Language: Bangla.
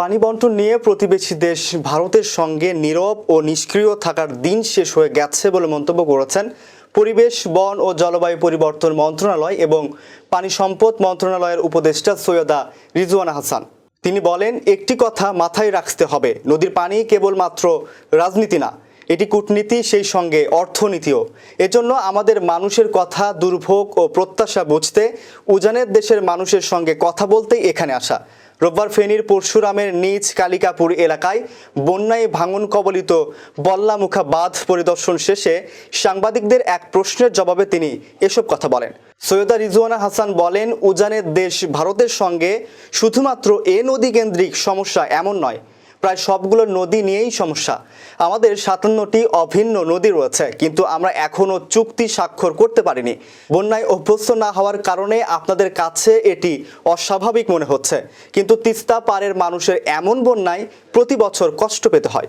পানি বন্টন নিয়ে প্রতিবেশী দেশ ভারতের সঙ্গে নীরব ও নিষ্ক্রিয় থাকার দিন শেষ হয়ে গেছে বলে মন্তব্য করেছেন পরিবেশ, বন ও জলবায়ু পরিবর্তন মন্ত্রণালয় এবং পানি সম্পদ মন্ত্রণালয়ের উপদেষ্টা সৈয়দা রিজওয়ানা হাসান। তিনি বলেন, একটি কথা মাথায় রাখতে হবে। নদীর পানি কেবলমাত্র রাজনীতি না এটি কূটনীতি, সেই সঙ্গে অর্থনীতিও। এজন্য আমাদের মানুষের কথা দুর্ভোগ ও প্রত্যাশা বুঝতে উজানের দেশের মানুষের সঙ্গে কথা বলতেই এখানে আসা। রোববার ফেনীর পরশুরামের নিজ কালিকাপুর এলাকায় বন্যায় ভাঙন কবলিত বল্লামুখা বাঁধ পরিদর্শন শেষে সাংবাদিকদের এক প্রশ্নের জবাবে তিনি এসব কথা বলেন। সৈয়দা রিজওয়ানা হাসান বলেন, উজানের দেশ ভারতের সঙ্গে শুধুমাত্র এ নদী কেন্দ্রিক সমস্যা এমন নয় প্রায় সবগুলো নদী নিয়েই সমস্যা। আমাদের সাতান্নটি অভিন্ন নদী রয়েছে, কিন্তু আমরা এখনও চুক্তি স্বাক্ষর করতে পারিনি। বন্যায় অভ্যস্ত না হওয়ার কারণে আপনাদের কাছে এটি অস্বাভাবিক মনে হচ্ছে, কিন্তু তিস্তা পারের মানুষের এমন বন্যায় প্রতি বছর কষ্ট পেতে হয়।